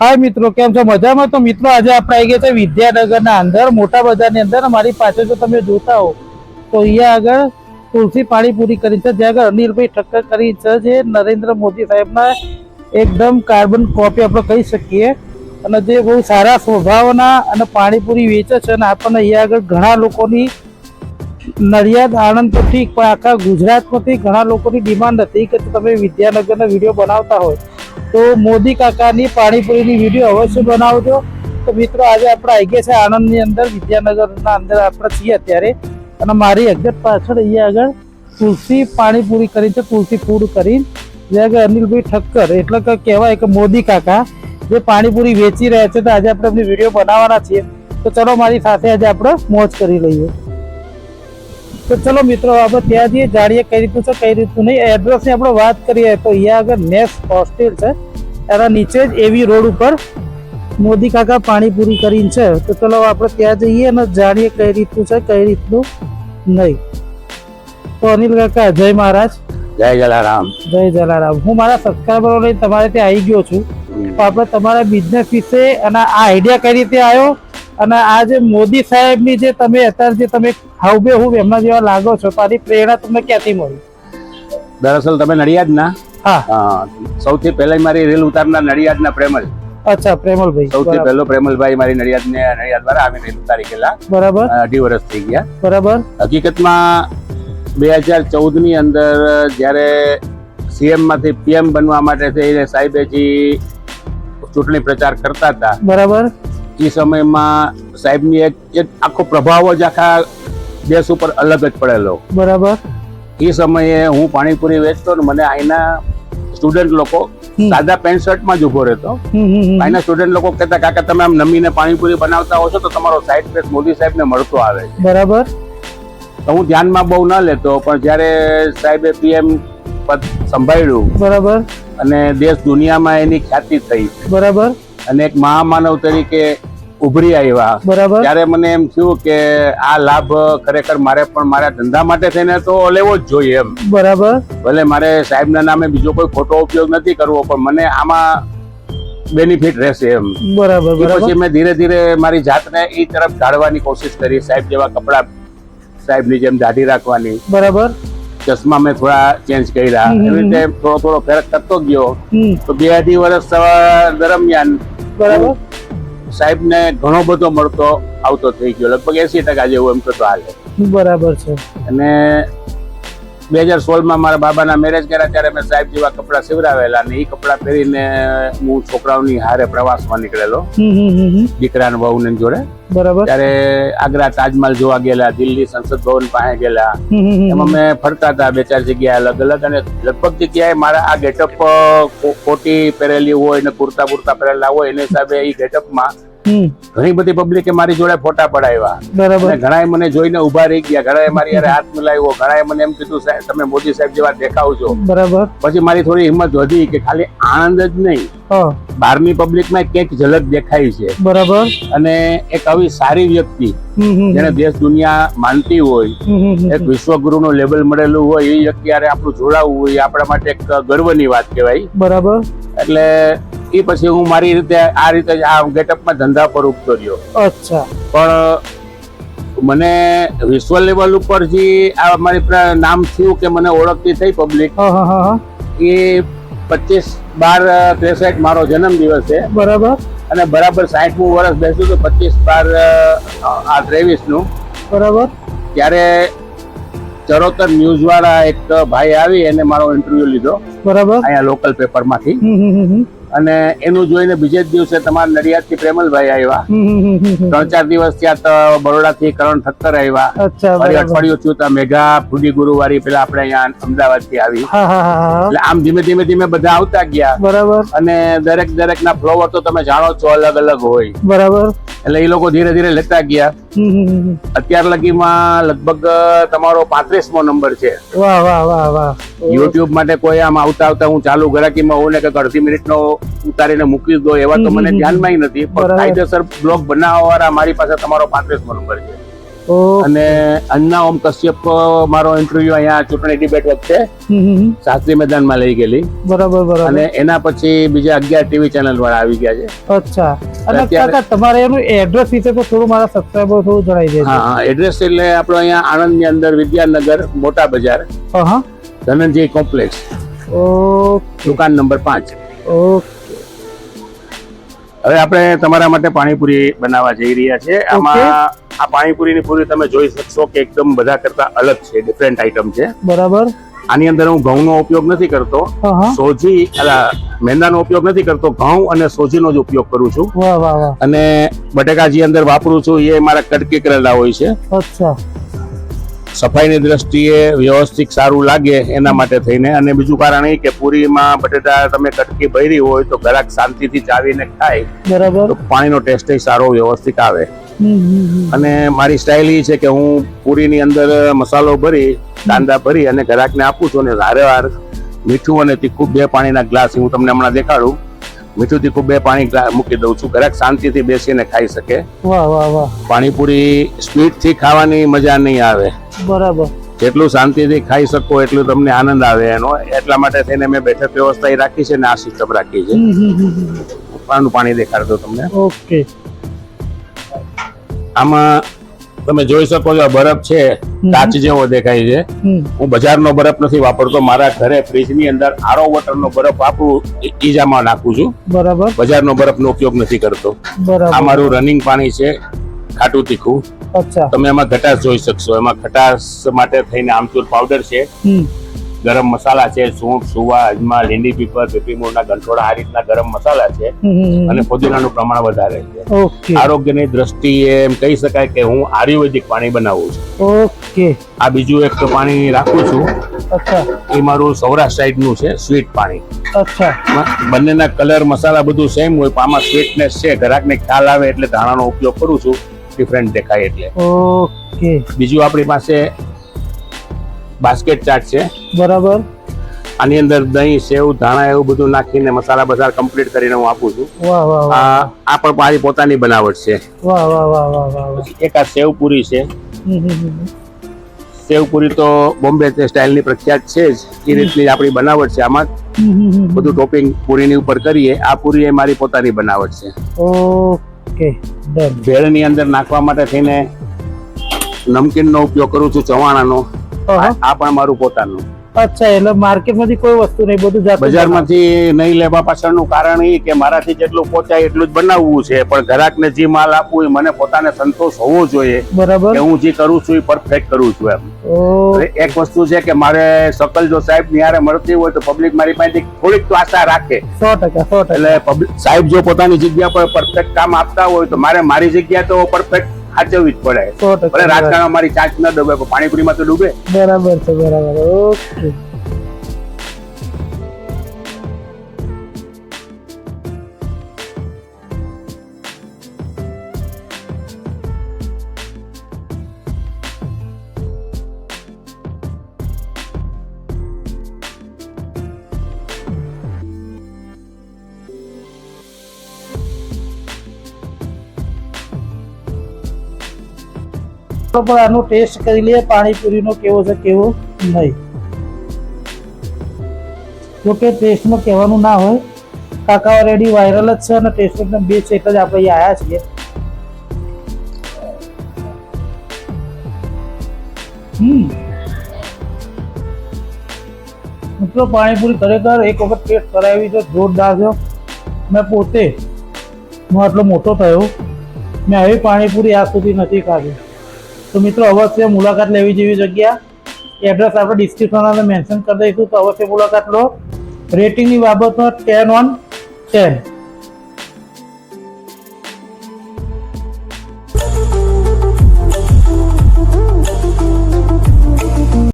હાય મિત્રો, કેમ છો? મજામાં? તો મિત્રો, આજે આપણે આવી ગયા છે વિદ્યાનગરના અંદર, મોટા બજારની અંદર. મારી પાસે જો તમે જોતા હો, તો અહીંયા આગળ તુલસી પાણીપુરી કરી છે. જ્યાં આગળ અનિલભાઈ ઠક્કર કરી છે જે નરેન્દ્ર મોદી સાહેબના એકદમ કાર્બન કોપી આપણે કહી શકીએ. અને જે બહુ સારા સ્વભાવના અને પાણીપુરી વેચે છે અને આપણને અહીંયા આગળ ઘણા લોકોની નડિયાદ, આણંદ તો પણ આખા ગુજરાતમાંથી ઘણા લોકોની ડિમાન્ડ હતી કે તમે વિદ્યાનગરના વીડિયો બનાવતા હોય. તો મોદી કાકાની પાણીપુરીની વીડિયો અવશ્ય બનાવજો. તો મિત્રો, આજે આપણે આવી ગયા છે આણંદની અંદર, વિદ્યાનગરના અંદર આપણે છીએ અત્યારે. અને મારી એક્ઝેક્ટ પાછળ અહીંયા આગળ તુલસી પાણીપુરી કરી છે, તુલસી ફૂડ કરી જ્યાં આગળ અનિલભાઈ ઠક્કર, એટલે કે કહેવાય કે મોદી કાકા, જે પાણીપુરી વેચી રહ્યા છે, તો આજે આપણે એમની વીડિયો બનાવવાના છીએ. તો ચલો, મારી સાથે આજે આપણે મોજ કરી લઈએ. તો ચલો મિત્રો આપણે ત્યાં જઈએ જાણીએ કઈ રીતનું છે કઈ રીતનું નહીં. એડ્રેસની આપણે વાત કરીએ તો અહીંયા આગળ નેસ હોસ્ટેલ છે. એના નીચે જ એવી રોડ ઉપર મોદી કાકા પાણીપુરી કરીને છે. તો ચલો આપણે ત્યાં જઈએ અને જાણીએ કઈ રીતનું છે કઈ રીતનું નહીં. તો અનિલ કાકા જય મહારાજ. જય જલારામ. જય જલારામ. હું મારા સબસ્ક્રાઈબરો લઈને તમારે ત્યાં આવી ગયો છું. તો આપણે તમારા બિઝનેસ વિશે અને આ આઈડિયા કઈ રીતે આવ્યો? અને આ જે મોદી સાહેબની જે તમે અત્યારે જે તમે હાઉબે હું એમના જેવા લાગો છો તો આની પ્રેરણા તમને ક્યાંથી મળી? દરઅસલ તમે નડિયાદના? હા. હા, સૌથી પહેલા મારી રેલ ઉતારના નડિયાદના પ્રેમલ. અચ્છા પ્રેમલભાઈ. સૌથી. પહેલો પ્રેમલભાઈ મારી નડિયાદ ને નડિયાદ દ્વારા આવીને રેલ ઉતારી ગયેલા. બરાબર. અઢી વર્ષ થઈ ગયા. બરાબર. હકીકતમાં બે હજાર ચૌદની અંદર જ્યારે સીએમમાંથી પીએમ બનવા માટે થઈને સાહેબેજી ચૂંટણી પ્રચાર કરતા હતા બરાબર. એ સમયમાં સાહેબની એક એક આખો પ્રભાવ જ આખા દેશ ઉપર અલગ જ પડેલો. બરાબર. એ સમયે હું પાણીપુરી વેચતો ને મને અહીંના સ્ટુડન્ટ લોકો સાદા પેન્ટ શર્ટમાં જ ઊભો રહેતો. અહીંના સ્ટુડન્ટ લોકો કહેતા કાકા તમે આમ નમીને પાણીપુરી બનાવતા હો છો તો તમારો સાઈડ ફેસ મોદી સાહેબને મળતો આવે છે. બરાબર. તો હું ધ્યાનમાં બહુ ન લેતો પણ જ્યારે સાહેબે પીએમ પદ સંભાળ્યું બરાબર. અને દેશ દુનિયામાં એની ખ્યાતિ થઈ બરાબર. અને એક મહામાનવ તરીકે ઉભરી આવ્યા બરાબર. ત્યારે મને એમ થયું કે આ લાભ ખરેખર મારે પણ મારા ધંધા માટે થઈને તો લેવો જ જોઈએ એમ. બરાબર. ભલે મારે સાહેબના નામે બીજો કોઈ ખોટો ઉપયોગ નથી કરવો પણ મને આમાં બેનિફિટ રહેશે એમ. બરાબર પછી મેં ધીરે ધીરે મારી જાતને એ તરફ ઢાળવાની કોશિશ કરી સાહેબ જેવા કપડા સાહેબની જેમ દાઢી રાખવાની. બરાબર. ચશ્મા મેં થોડા ચેન્જ કર્યા. એવી રીતે થોડો થોડો ફેરક થતો ગયો. તો બે અઢી વર્ષ દરમિયાન બરાબર. સાહેબને ઘણો બધો મળતો આવતો થઈ ગયો. લગભગ એસી ટકા જેવું એમ તો હાલે. બરાબર છે. અને બે હજાર સોળમાં મારા બાબાના મેરેજ કર્યા ત્યારે મેં સાહેબ જેવા કપડાં સિવડાવેલા અને એ કપડાં પહેરીને હું છોકરાઓની હારે પ્રવાસમાં નીકળેલો હમ હમ હમ હમ. દીકરા વહુને જોડે બરાબર ત્યારે આગ્રા તાજમહલ જોવા ગયેલા દિલ્હી સંસદ ભવન પાસે ગયેલા. એમાં મેં ફરતા હતા બે ચાર જગ્યાએ અલગ અલગ અને લગભગ જગ્યાએ મારા આ ગેટઅપ કોટી પહેરેલી હોય ને કુર્તા બુર્તા પહેરેલા હોય એને હિસાબે એ ગેટઅપમાં ઘણી બધી પબ્લિકે મારી જોડે ફોટા પડાવ્યા. બરાબર. ઘણા મને જોઈને ઊભા રહી ગયા. ઘણા મારી હારે હાથ મિલાવ્યો. ઘણા મને એમ કીધું સાહેબ તમે મોદી સાહેબ જેવા દેખાવ છો. બરાબર. પછી મારી થોડી હિંમત વધી કે ખાલી આણંદ જ નહીં બારમી પબ્લિકમાં ક્યાંક ઝલક દેખાય છે. બરાબર. અને એક આવી સારી વ્યક્તિ જેને દેશ દુનિયા માનતી હોય એક વિશ્વગુરુ નું લેબલ મળેલું હોય એ વ્યક્તિ આપણું જોડાવું હોય આપણા માટે એક ગર્વની વાત કહેવાય. બરાબર. એટલે એ પછી હું મારી રીતે આ રીતે આ ગેટઅપમાં ધંધા પર ઉગતો રહ્યો. અચ્છા. પણ મને વિશ્વ લેવલ ઉપર જે આ મારી નામ થયું કે મને ઓળખતી થઈ પબ્લિક એ પચીસ બાર ત્રેસઠ મારો જન્મ દિવસ છે. બરાબર. અને બરાબર સાઠમું વર્ષ બેસ્યું તો પચીસ બાર આ ત્રેવીસનું બરાબર. ત્યારે ચરોતર ન્યૂઝ વાળા એક ભાઈ આવી એને મારો ઇન્ટરવ્યુ લીધો. બરાબર. અહીંયા લોકલ પેપરમાંથી. અને એનું જોઈને બીજે જ દિવસે તમારા નડિયાદથી પ્રેમલભાઈ આવ્યા. ત્રણ ચાર દિવસ ત્યાં તો બરોડા થી કરણ ઠક્કર આવ્યા. અઠવાડિયું થયું તો મેઘા ફૂડી ગુરુવારી પેલા આપણે અહીંયા અમદાવાદથી આવી એટલે આમ ધીમે ધીમે ધીમે બધા આવતા ગયા. બરાબર. અને દરેક દરેક ના ફ્લોવર તો તમે જાણો છો અલગ અલગ હોય. બરાબર. એટલે એ લોકો ધીરે ધીરે લેતા ગયા. અત્યાર લગીમાં લગભગ તમારો પાંત્રીસમો નંબર છે. વાહ વાહ વાહ વાહ. યુટ્યુબ માટે કોઈ આમ આવતા આવતા હું ચાલુ ગરાકીમાં હોઉં ને કે અડધી મિનિટનો ઉતારીને મૂકી દો એવા તો મને ધ્યાનમાં નથી. પણ કાયદેસર બ્લોક બનાવવા વાળા મારી પાસે તમારો પાંત્રીસમો નંબર છે અને અન્ના ઓમ કશ્યપ મારો ઇન્ટરવ્યુ અહીંયા ચૂંટણી ડિબેટ વખતે. શાસ્ત્રી મેદાનમાં લઈ ગયેલી. બરાબર બરાબર. અને એના પછી બીજા અગિયાર ટીવી ચેનલ વાળા આવી ગયા છે. અચ્છા. અને કાકા તમારે એનું એડ્રેસ વિશે તો થોડું મારા સબસ્ક્રાઈબર થોડું જણાવી દેજો. હા એડ્રેસ એટલે આપણો અહીંયા આણંદની અંદર વિદ્યાનગર મોટા બજાર. ધનંજય કોમ્પ્લેક્સ. દુકાન નંબર પાંચ. ઓકે. હવે આપણે તમારા માટે પાણીપુરી બનાવવા જઈ રહ્યા છે આમાં આ પાણીપુરીની પૂરી તમે જોઈ શકશો કે એકદમ બધા કરતા અલગ છે ડિફરન્ટ આઈટમ છે. બરાબર. આની અંદર હું ઘઉંનો ઉપયોગ નથી કરતો. સોજી મેંદાનો ઉપયોગ નથી કરતો. ઘઉં અને સોજીનો જ ઉપયોગ કરું છું. અને બટેકા જે અંદર વાપરું છું એ મારા કટકી કરેલા હોય છે. અચ્છા. સફાઈની દ્રષ્ટિએ વ્યવસ્થિત સારું લાગે એના માટે થઈને. અને બીજું કારણ એ કે પૂરીમાં બટેટા તમે કટકી ભરી હોય તો ગ્રાહક શાંતિથી ચાવીને ખાય બરાબર. પાણીનો ટેસ્ટ સારો વ્યવસ્થિત આવે. અને મારી સ્ટાઇલ એ છે કે હું પૂરીની અંદર મસાલો ભરી કાંદા ભરી અને ગ્રાહકને આપું છું અને વારે વાર મીઠું અને તીખું બે પાણીના ગ્લાસ હું તમને હમણાં દેખાડું. મીઠું તીખું બે પાણી મૂકી દઉં છું. ઘરાક શાંતિથી બેસીને ખાઈ શકે. વાહ વાહ વાહ. પાણીપુરી સ્વીટથી ખાવાની મજા નહીં આવે. બરાબર. જેટલું શાંતિથી ખાઈ શકો એટલું તમને આનંદ આવે એનો. એટલા માટે થઈને મેં બેઠક વ્યવસ્થા રાખી છે ને આ સિસ્ટમ રાખી છે. પાનું પાણી દેખાડતો તમને. ઓકે. આમાં તમે જોઈ શકો છો બરફ છે કાચ જેવો દેખાય છે. હું બજારનો બરફ નથી વાપરતો મારા ઘરે ફ્રીજની અંદર આરો વોટરનો બરફ વાપરું ઈજામાં નાખું છું. બરાબર. બજારનો બરફનો ઉપયોગ નથી કરતો. આ મારું રનિંગ પાણી છે ખાટું તીખું. તમે એમાં ખટાશ જોઈ શકશો. એમાં ખટાશ માટે થઈને આમચૂર પાવડર છે. ગરમ મસાલા છે સૂંઠ સુવા અજમા લીંડી પીપર પીપી મૂળના ગંઠોડા આ રીતના ગરમ મસાલા છે. અને પુદીનાનું પ્રમાણ વધારે છે. આરોગ્યની દ્રષ્ટિએ એમ કહી શકાય કે હું આયુર્વેદિક પાણી બનાવું છું. ઓકે. આ બીજું એક પાણી રાખું છું. અચ્છા. એ મારું સૌરાષ્ટ્ર સાઈડનું છે સ્વીટ પાણી. અચ્છા. બંનેના કલર મસાલા બધું સેમ હોય પણ આમાં સ્વીટનેસ છે. ગ્રાહકને ખ્યાલ આવે એટલે ધાણાનો ઉપયોગ કરું છું. ડિફરન્ટ દેખાય એટલે. ઓકે બીજું આપણી પાસે બાસ્કેટ ચાટ છે. બરાબર. આની અંદર દહીં સેવ ધાણા એવું બધું નાખીને મસાલા બજાર કમ્પ્લીટ કરીને હું આપું છું. વાહ વાહ વાહ. આ આ પણ મારી પોતાની બનાવટ છે. વાહ વાહ વાહ વાહ વાહ એક આ સેવ પૂરી છે. સેવ પૂરી તો બોમ્બે સ્ટાઇલની પ્રખ્યાત છે જ. એ રીતની આપણી બનાવટ છે આમાં. બધું ટોપિંગ પૂરીની ઉપર કરીએ. આ પૂરી એ મારી પોતાની બનાવટ છે. Okay done. ભેળની અંદર નાખવા માટે થઈને નમકીનનો ઉપયોગ કરું છું ચવાણાનો. આ પણ મારું પોતાનું. અચ્છા એટલે માર્કેટમાંથી કોઈ વસ્તુ નહીં બધું જાતે બજારમાંથી નહીં લેવા પાછળનું કારણ એ કે મારાથી જેટલું પહોંચાય એટલું જ બનાવવું છે. પણ ગ્રાહકને જે માલ આપવું એ મને પોતાને સંતોષ હોવો જોઈએ બરાબર. કે હું જે કરું છું એ પરફેક્ટ કરું છું એમ. એક વસ્તુ છે કે મારે સકલ જો સાહેબ નિયારે મળતી હોય તો પબ્લિક મારી પાસેથી થોડીક તો આશા રાખે. સો ટકા સો ટકા. એટલે સાહેબ જો પોતાની જગ્યા પર પરફેક્ટ કામ આપતા હોય તો મારે મારી જગ્યા તો પરફેક્ટ સાચવવી જ પડે. ભલે રાજકારણ અમારી મારી ચાંચ ન ડૂબે પાણીપુરીમાં તો ડૂબે. બરાબર છે બરાબર. ઓકે. તો પણ આનો ટેસ્ટ કરી લઈએ પાણીપુરીનો કેવો છે, કેવો નહીં. જો કે ટેસ્ટમાં કહેવાનું ના હોય. કાકા ઓલરેડી વાયરલ જ છે અને ટેસ્ટ એકદમ બે છે જ આપણે આવ્યા છીએ. મિત્રો, પાણીપુરી ખરેખર એક વખત ટેસ્ટ કરાવી છે, જોરદાર છે. મેં પોતે, હું આટલો મોટો થયો, મેં આવી પાણીપુરી આજ સુધી નથી ખાધી. તો મિત્રો, અવશ્ય મુલાકાત લેવી જેવી જગ્યા. એડ્રેસ આપણે ડિસ્ક્રિપ્શન અંદર મેન્શન કરી દઈશું. તો અવશ્ય મુલાકાત લો. રેટિંગની બાબતમાં ટેન ઓન ટેન